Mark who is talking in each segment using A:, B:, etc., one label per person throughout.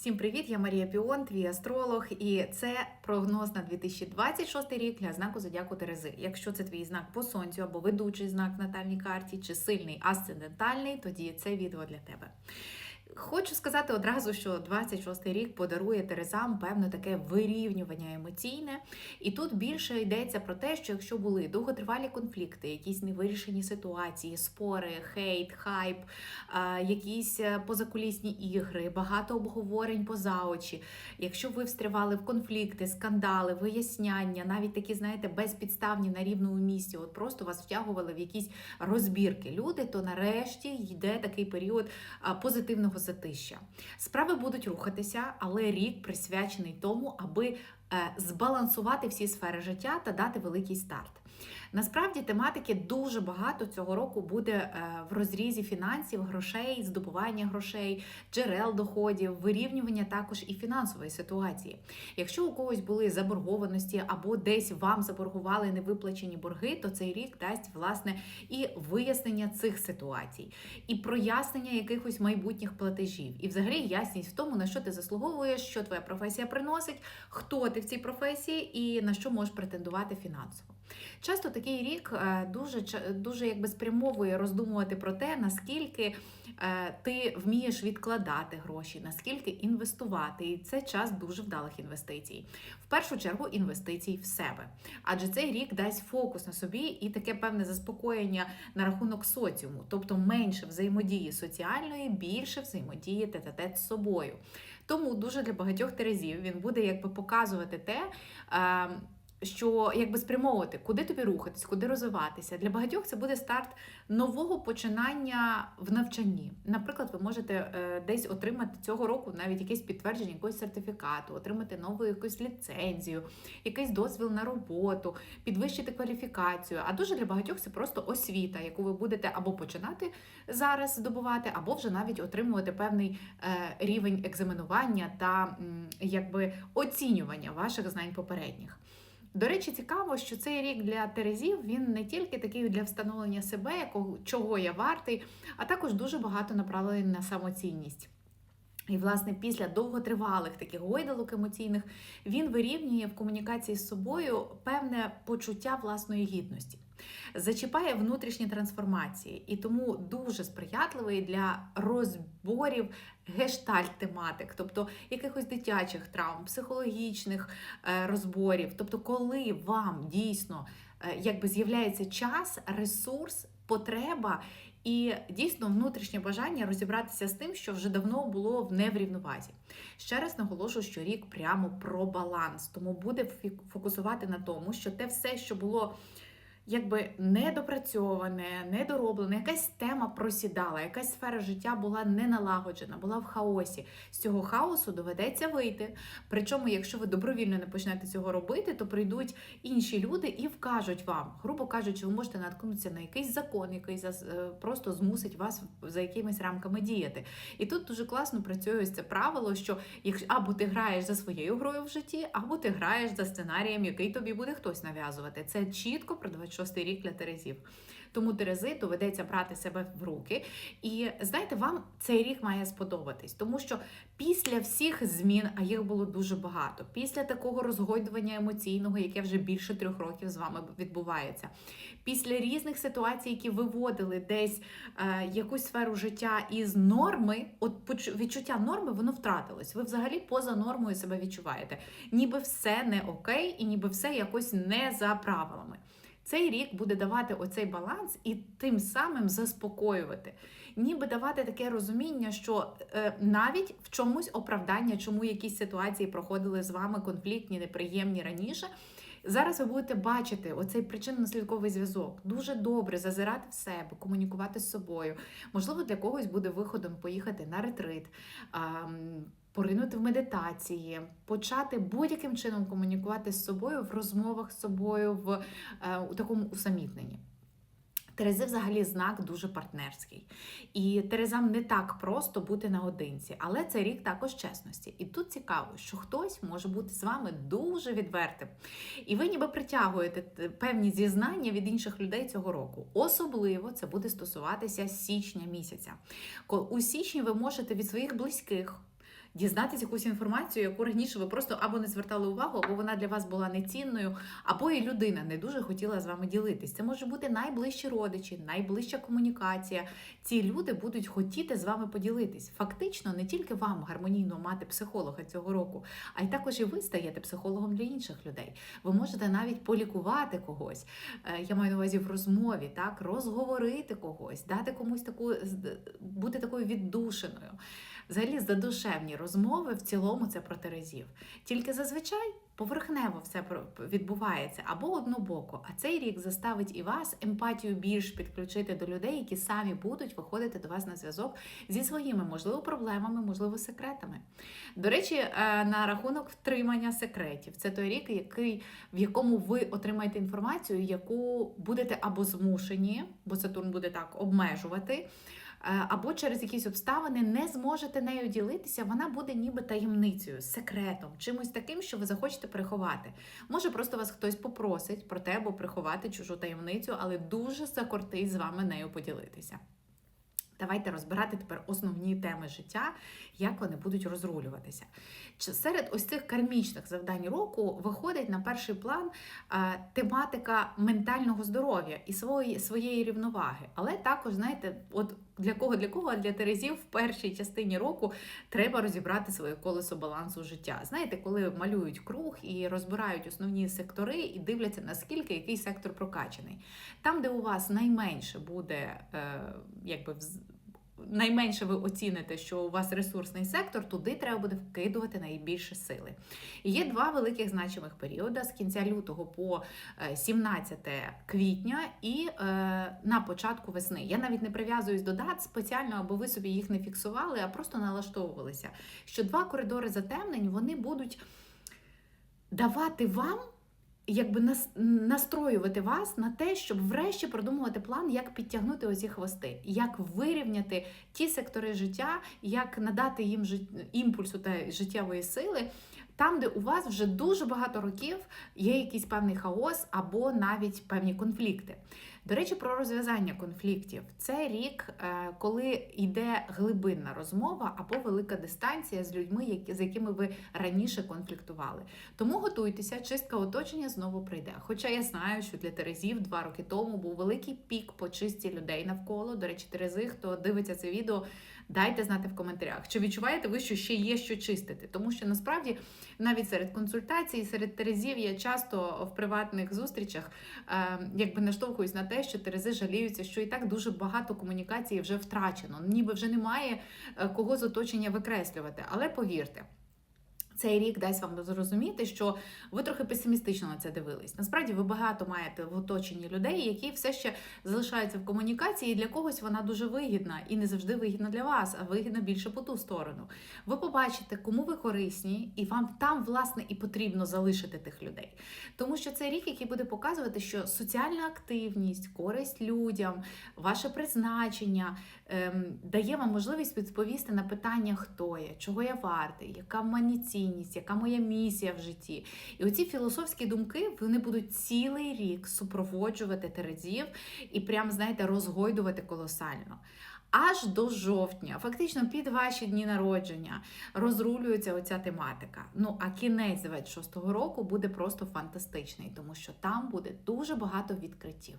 A: Всім привіт! Я Марія Піон, твій астролог, і це прогноз на 2026 рік для знаку Зодіаку Терези. Якщо це твій знак по сонцю або ведучий знак в натальній карті, чи сильний асцендентальний, тоді це відео для тебе. Хочу сказати одразу, що 26-й рік подарує Терезам певне таке вирівнювання емоційне. І тут більше йдеться про те, що якщо були довготривалі конфлікти, якісь невирішені ситуації, спори, хейт, хайп, якісь е, позакулісні ігри, багато обговорень поза очі. Якщо ви встрявали в конфлікти, скандали, виясняння, навіть такі, знаєте, безпідставні на рівному місці, от просто вас втягували в якісь розбірки люди, то нарешті йде такий період а, позитивного затища. Справи будуть рухатися, але рік присвячений тому, аби е, збалансувати всі сфери життя та дати великий старт. Насправді тематики дуже багато цього року буде е, в розрізі фінансів, грошей, здобування грошей, джерел доходів, вирівнювання також і фінансової ситуації. Якщо у когось були заборгованості або десь вам заборгували невиплачені борги, то цей рік дасть власне і вияснення цих ситуацій, і прояснення якихось майбутніх платежів, і взагалі ясність в тому, на що ти заслуговуєш, що твоя професія приносить, хто ти в цій професії і на що можеш претендувати фінансово. Часто такий рік е, дуже дуже якби спрямовує роздумувати про те, наскільки е, ти вмієш відкладати гроші, наскільки інвестувати. І це час дуже вдалих інвестицій. В першу чергу інвестицій в себе. Адже цей рік дасть фокус на собі і таке певне заспокоєння на рахунок соціуму, тобто менше взаємодії соціальної, більше взаємодії тет-а-тет з собою. Тому дуже для багатьох терезів він буде якби показувати те. Що якби спрямовувати, куди тобі рухатись, куди розвиватися. Для багатьох це буде старт нового починання в навчанні. Наприклад, ви можете е, десь отримати цього року навіть якесь підтвердження якогось сертифікату, отримати нову якусь ліцензію, якийсь дозвіл на роботу, підвищити кваліфікацію. А дуже для багатьох це просто освіта, яку ви будете або починати зараз здобувати, або вже навіть отримувати певний е, рівень екзаменування та якби оцінювання ваших знань попередніх. До речі, цікаво, що цей рік для Терезів він не тільки такий для встановлення себе, якого чого я вартий, а також дуже багато направлений на самоцінність. І, власне, після довготривалих таких гойдалок емоційних він вирівнює в комунікації з собою певне почуття власної гідності, зачіпає внутрішні трансформації і тому дуже сприятливий для розборів гештальт-тематик, тобто якихось дитячих травм, психологічних е, розборів. Тобто, коли вам дійсно е, якби з'являється час, ресурс, потреба і дійсно внутрішнє бажання розібратися з тим, що вже давно було в неврівновазі. Ще раз наголошую, що рік прямо про баланс, тому буде фокусувати на тому, що те все, що було. Якби недопрацьоване, недороблене, якась тема просідала, якась сфера життя була не налагоджена, була в хаосі. З цього хаосу доведеться вийти. Причому, якщо ви добровільно не почнете цього робити, то прийдуть інші люди і вкажуть вам, грубо кажучи, ви можете наткнутися на якийсь закон, який е, просто змусить вас за якимись рамками діяти. І тут дуже класно працює ось це правило, що якщо або ти граєш за своєю грою в житті, або ти граєш за сценарієм, який тобі буде хтось нав'язувати. Це чітко про 26 рік для Терезів. Тому Терези доведеться брати себе в руки. І знаєте, вам цей рік має сподобатись, тому що після всіх змін, а їх було дуже багато, після такого розгойдування емоційного, яке вже більше трьох років з вами відбувається, після різних ситуацій, які виводили десь е, якусь сферу життя із норми, от відчуття норми, воно втратилось. Ви взагалі поза нормою себе відчуваєте. Ніби все не окей, і ніби все якось не за правилами. Цей рік буде давати оцей баланс і тим самим заспокоювати, ніби давати таке розуміння, що е, навіть в чомусь оправдання, чому якісь ситуації проходили з вами конфліктні, неприємні раніше. Зараз ви будете бачити оцей причинно-наслідковий зв'язок. Дуже добре зазирати в себе, комунікувати з собою. Можливо, для когось буде виходом поїхати на ретрит, поринути в медитації, почати будь-яким чином комунікувати з собою в розмовах з собою, в е, у такому усамітненні. Терези взагалі знак дуже партнерський. І Терезам не так просто бути наодинці, але це рік також чесності. І тут цікаво, що хтось може бути з вами дуже відвертим. І ви ніби притягуєте певні зізнання від інших людей цього року. Особливо це буде стосуватися січня місяця. У січні ви можете від своїх близьких дізнатися якусь інформацію, яку раніше ви просто або не звертали увагу, або вона для вас була нецінною, або і людина не дуже хотіла з вами ділитись. Це може бути найближчі родичі, найближча комунікація. Ці люди будуть хотіти з вами поділитись. Фактично, не тільки вам гармонійно мати психолога цього року, а й також і ви стаєте психологом для інших людей. Ви можете навіть полікувати когось. Е, Я маю на увазі в розмові, так розговорити когось, дати комусь таку бути такою віддушеною. Взагалі, задушевні розмови в цілому це про терезів. Тільки зазвичай поверхнево все відбувається або однобоко. А цей рік заставить і вас емпатію більш підключити до людей, які самі будуть виходити до вас на зв'язок зі своїми, можливо, проблемами, можливо, секретами. До речі, е, на рахунок втримання секретів, це той рік, який, в якому ви отримаєте інформацію, яку будете або змушені, бо Сатурн буде так обмежувати. Е, Або через якісь обставини не зможете нею ділитися, вона буде ніби таємницею, секретом, чимось таким, що ви захочете приховати. Може, просто вас хтось попросить про те, або приховати чужу таємницю, але дуже закортить з вами нею поділитися. Давайте розбирати тепер основні теми життя, як вони будуть розрулюватися. Серед ось цих кармічних завдань року виходить на перший план е, тематика ментального здоров'я і свої, своєї рівноваги. Але також, знаєте, от для кого для кого, а для Терезів в першій частині року треба розібрати своє колесо балансу життя. Знаєте, коли малюють круг і розбирають основні сектори і дивляться, наскільки який сектор прокачаний. Там, де у вас найменше буде, е, якби найменше ви оціните, що у вас ресурсний сектор, туди треба буде вкидувати найбільше сили. Є два великих значимих періоди з кінця лютого по е, 17 квітня і е, на початку весни. Я навіть не прив'язуюсь до дат спеціально, аби ви собі їх не фіксували, а просто налаштовувалися. Що два коридори затемнень вони будуть давати вам. Якби нас- настроювати вас на те, щоб врешті продумувати план, як підтягнути оці хвости, як вирівняти ті сектори життя, як надати їм імпульсу та життєвої сили, там, де у вас вже дуже багато років є якийсь певний хаос або навіть певні конфлікти. До речі, про розв'язання конфліктів. Це рік, е, коли йде глибинна розмова або велика дистанція з людьми, з якими ви раніше конфліктували. Тому готуйтеся, чистка оточення знову прийде. Хоча я знаю, що для Терезів два роки тому був великий пік по чисті людей навколо. До речі, Терези, хто дивиться це відео, дайте знати в коментарях, чи відчуваєте ви, що ще є що чистити. Тому що насправді навіть серед консультацій, серед Терезів я часто в приватних зустрічах е, якби наштовхуюсь на те, що Терези жаліються, що і так дуже багато комунікації вже втрачено. Ніби вже немає е, кого з оточення викреслювати. Але повірте. Цей рік дасть вам зрозуміти, що ви трохи песимістично на це дивились. Насправді ви багато маєте в оточенні людей, які все ще залишаються в комунікації, і для когось вона дуже вигідна і не завжди вигідна для вас, а вигідна більше по ту сторону. Ви побачите, кому ви корисні, і вам там, власне, і потрібно залишити тих людей. Тому що це рік, який буде показувати, що соціальна активність, користь людям, ваше призначення ем, дає вам можливість відповісти на питання, хто я, чого я вартий, яка в мене цінність, яка моя місія в житті. І оці філософські думки вони будуть цілий рік супроводжувати терезів і прям, знаєте, розгойдувати колосально. Аж до жовтня, фактично під ваші дні народження, розрулюється оця тематика. Ну а кінець 26-го року буде просто фантастичний, тому що там буде дуже багато відкриттів.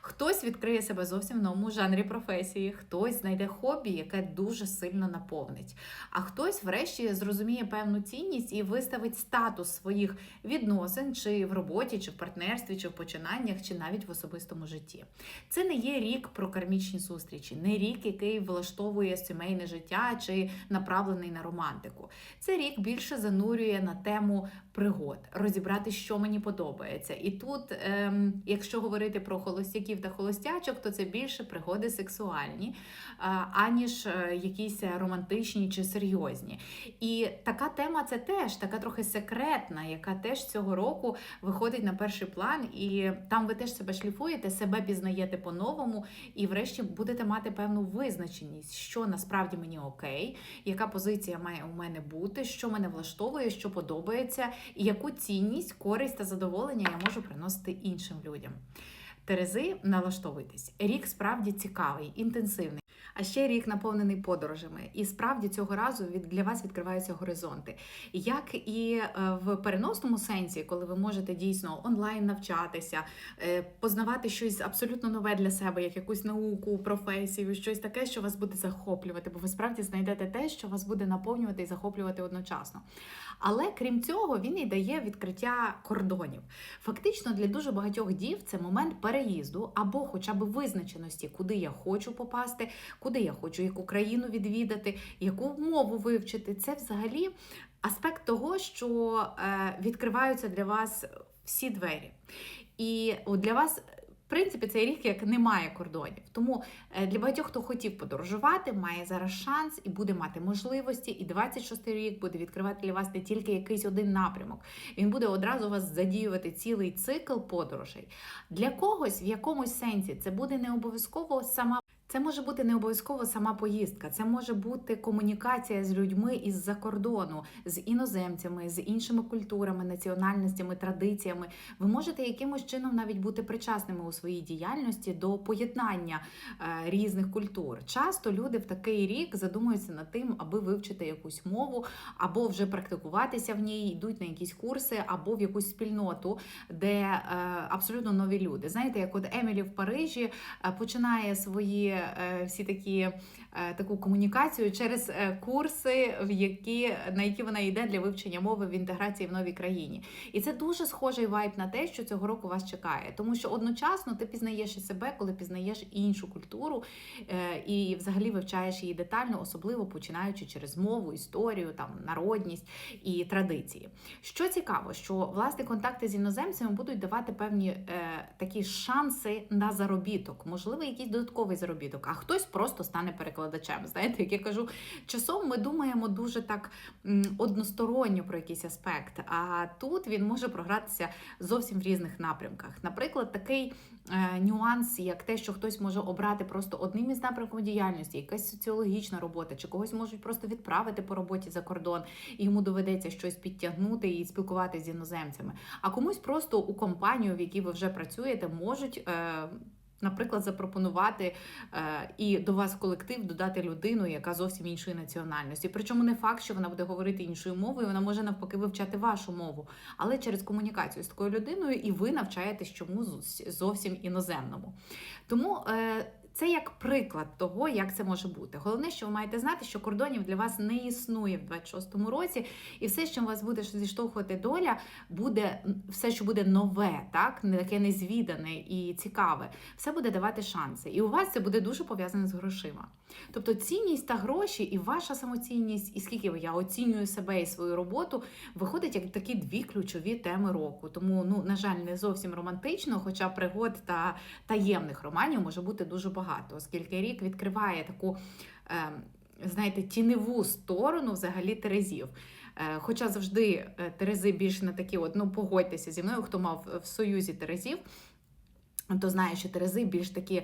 A: Хтось відкриє себе зовсім в новому жанрі професії, хтось знайде хобі, яке дуже сильно наповнить. А хтось, врешті, зрозуміє певну цінність і виставить статус своїх відносин, чи в роботі, чи в партнерстві, чи в починаннях, чи навіть в особистому житті. Це не є рік про кармічні зустрічі, не рік, який влаштовує сімейне життя чи направлений на романтику. Це рік більше занурює на тему пригод, розібрати, що мені подобається. І тут, ем, якщо говорити про холостяків та холостячок, то це більше пригоди сексуальні, а, аніж е, якісь романтичні чи серйозні. І така тема це теж така трохи секретна, яка теж цього року виходить на перший план, і там ви теж себе шліфуєте, себе пізнаєте по-новому, і врешті будете мати певну визначеність, що насправді мені окей, яка позиція має у мене бути, що мене влаштовує, що подобається, і яку цінність, користь та задоволення я можу приносити іншим людям. Терези, налаштовуйтесь. Рік справді цікавий, інтенсивний. А ще рік наповнений подорожами, і справді цього разу для вас відкриваються горизонти. Як і е, в переносному сенсі, коли ви можете дійсно онлайн навчатися, е, познавати щось абсолютно нове для себе, як якусь науку, професію, щось таке, що вас буде захоплювати, бо ви справді знайдете те, що вас буде наповнювати і захоплювати одночасно. Але крім цього, він і дає відкриття кордонів. Фактично, для дуже багатьох дів це момент переїзду або хоча б визначеності, куди я хочу попасти, куди я хочу яку країну відвідати, яку мову вивчити. Це взагалі аспект того, що е, відкриваються для вас всі двері. І для вас. В принципі, цей рік як немає кордонів. Тому е, для багатьох, хто хотів подорожувати, має зараз шанс і буде мати можливості. І 26-й рік буде відкривати для вас не тільки якийсь один напрямок. Він буде одразу вас задіювати цілий цикл подорожей. Для когось в якомусь сенсі це буде не обов'язково сама. Це може бути не обов'язково сама поїздка, це може бути комунікація з людьми із-за кордону, з іноземцями, з іншими культурами, національностями, традиціями. Ви можете якимось чином навіть бути причасними у своїй діяльності до поєднання е, різних культур. Часто люди в такий рік задумуються над тим, аби вивчити якусь мову, або вже практикуватися в ній, йдуть на якісь курси, або в якусь спільноту, де е, абсолютно нові люди. Знаєте, як от Емілі в Парижі е, починає свої всі такі е, таку комунікацію через е, курси, в які на які вона йде для вивчення мови в інтеграції в новій країні. І це дуже схожий вайб на те, що цього року вас чекає, тому що одночасно ти пізнаєш і себе, коли пізнаєш іншу культуру е, і взагалі вивчаєш її детально, особливо починаючи через мову, історію, там народність і традиції. Що цікаво, що власне контакти з іноземцями будуть давати певні е, такі шанси на заробіток, можливо, якийсь додатковий заробіток, а хтось просто стане перекладачем. Знаєте, як я кажу, часом ми думаємо дуже так односторонньо про якийсь аспект, а тут він може програтися зовсім в різних напрямках. Наприклад, такий е, нюанс, як те, що хтось може обрати просто одним із напрямків діяльності, якась соціологічна робота, чи когось можуть просто відправити по роботі за кордон, і йому доведеться щось підтягнути і спілкуватися з іноземцями. А комусь просто у компанію, в якій ви вже працюєте, можуть. Наприклад, запропонувати е, і до вас в колектив додати людину, яка зовсім іншої національності. Причому не факт, що вона буде говорити іншою мовою, вона може навпаки вивчати вашу мову, але через комунікацію з такою людиною і ви навчаєтесь чому зовсім іноземному. Тому е, це як приклад того, як це може бути. Головне, що ви маєте знати, що кордонів для вас не існує в 26-му році, і все, що вас буде зіштовхувати доля, буде все, що буде нове, так не таке незвідане і цікаве, все буде давати шанси. І у вас це буде дуже пов'язане з грошима. Тобто цінність та гроші, і ваша самоцінність, і скільки я оцінюю себе і свою роботу, виходить як такі дві ключові теми року. Тому, ну на жаль, не зовсім романтично, хоча пригод та таємних романів може бути дуже багато багато, оскільки рік відкриває таку, ем, знаєте, тіневу сторону взагалі Терезів. Е, хоча завжди е, Терези більш на такі, от, ну погодьтеся зі мною, хто мав в Союзі Терезів, то знає, що Терези більш такі.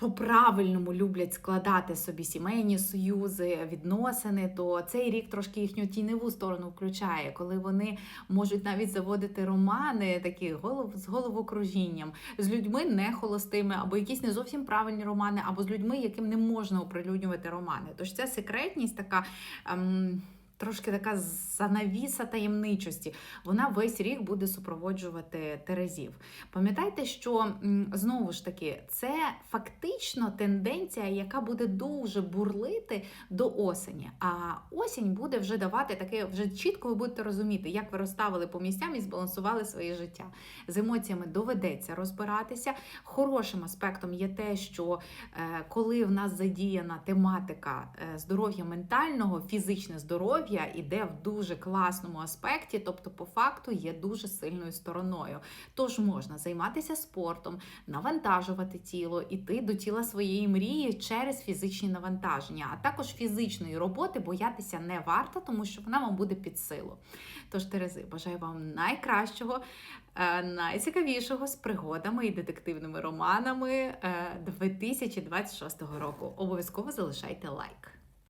A: По-правильному люблять складати собі сімейні союзи, відносини, то цей рік трошки їхню тіньову сторону включає, коли вони можуть навіть заводити романи, такі голов з головокружінням, з людьми не холостими, або якісь не зовсім правильні романи, або з людьми, яким не можна оприлюднювати романи. Тож ця секретність така. Ем, трошки така занавіса таємничості, вона весь рік буде супроводжувати Терезів. Пам'ятайте, що знову ж таки це фактично тенденція, яка буде дуже бурлити до осені. А осінь буде вже давати таке, вже чітко ви будете розуміти, як ви розставили по місцям і збалансували своє життя. З емоціями доведеться розбиратися. Хорошим аспектом є те, що е, коли в нас задіяна тематика е, здоров'я ментального, фізичне здоров'я здоров'я іде в дуже класному аспекті, тобто, по факту, є дуже сильною стороною. Тож можна займатися спортом, навантажувати тіло, іти до тіла своєї мрії через фізичні навантаження, а також фізичної роботи боятися не варто, тому що вона вам буде під силу. Тож, Терези, бажаю вам найкращого, е, найцікавішого з пригодами і детективними романами 2026 е, року. Обов'язково залишайте лайк.